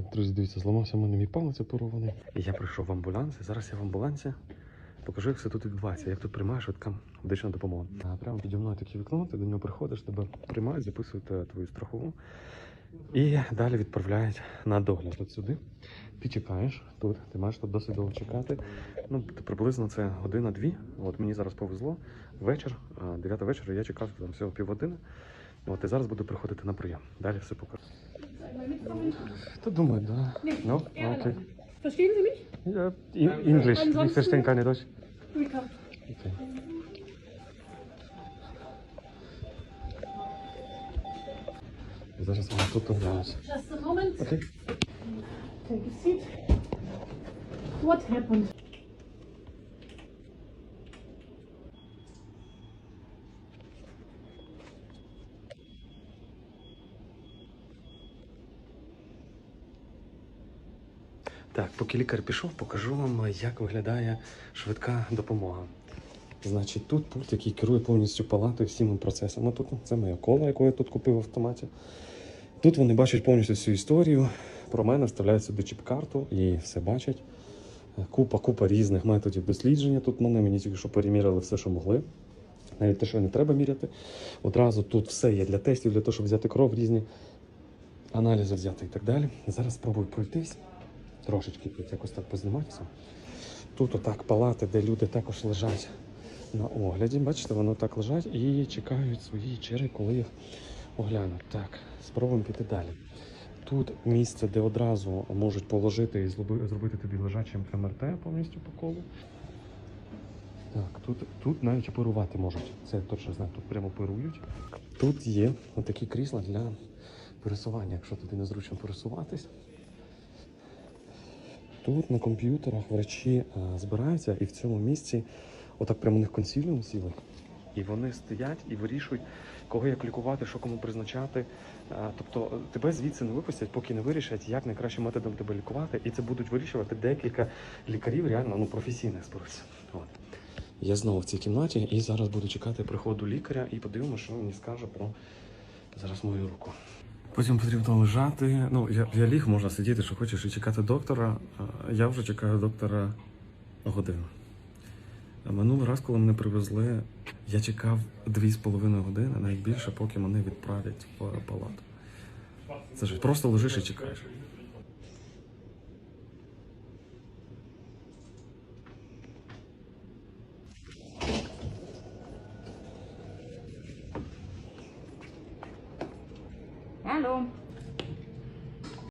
Так, друзі, дивіться, зламався в мене мій палець оперований. Я прийшов в амбуланс. І зараз я в амбулансі покажу, як все тут відбувається, як тут приймає швидка медична допомога. Прямо піді мною таке вікно, ти до нього приходиш, тебе приймають, записують е, твою страхову. І далі відправляють на догляд от сюди. Ти чекаєш тут, ти маєш тут досить довго чекати. Ну, приблизно це година-дві. От мені зараз повезло. Вечір, 9 вечора, я чекав там всього півгодини. От і зараз буду приходити на прийом. Далі все покажу. mitkommen? Du Dumme, da. Nee, no? Ah, okay. Verstehen Sie mich? Ja, Englisch. Ich verstehe keine Deutsch. Willkommen. Okay. mal mam to teraz. Just a moment. Okay. Take a seat. What happened? Так, поки лікар пішов, покажу вам, як виглядає швидка допомога. Значить, тут пульт, який керує повністю палатою всіми процесами. Тут це моя кола, яку я тут купив в автоматі. Тут вони бачать повністю всю історію. Про мене вставляють сюди чіп-карту і все бачать. Купа, купа різних методів дослідження. Тут мене мені тільки що переміряли все, що могли. Навіть те, що не треба міряти. Одразу тут все є для тестів, для того, щоб взяти кров, різні аналізи взяти і так далі. Зараз спробую пройтись. Трошечки якось так позніматися. Тут отак палати, де люди також лежать на огляді. Бачите, вони так лежать і чекають свої черги, коли їх оглянуть. Так, спробуємо піти далі. Тут місце, де одразу можуть положити і зробити тобі лежачим МРТ повністю по колу. Так, тут, тут навіть оперувати можуть. Це я точно знаю, тут прямо оперують. Тут є такі крісла для пересування, якщо тобі незручно пересуватись. Тут на комп'ютерах врачі а, збираються і в цьому місці, отак прямо у них консиліум сіли. І вони стоять і вирішують, кого як лікувати, що кому призначати. А, Тобто е, тебе звідси не випустять, поки не вирішать, як найкращим методом тебе лікувати. І це будуть вирішувати декілька лікарів, реально ну, професійних зберуться. Я знову в цій кімнаті і зараз буду чекати приходу лікаря і подивимося, що він мені скаже про зараз мою руку. Потім потрібно лежати. Ну, я, я ліг, можна сидіти, що хочеш, і чекати доктора. Я вже чекаю доктора годину. Минулий раз, коли мене привезли, я чекав дві з половиною години, навіть більше, поки мене відправлять в палату. Це ж просто лежиш і чекаєш. Shalom!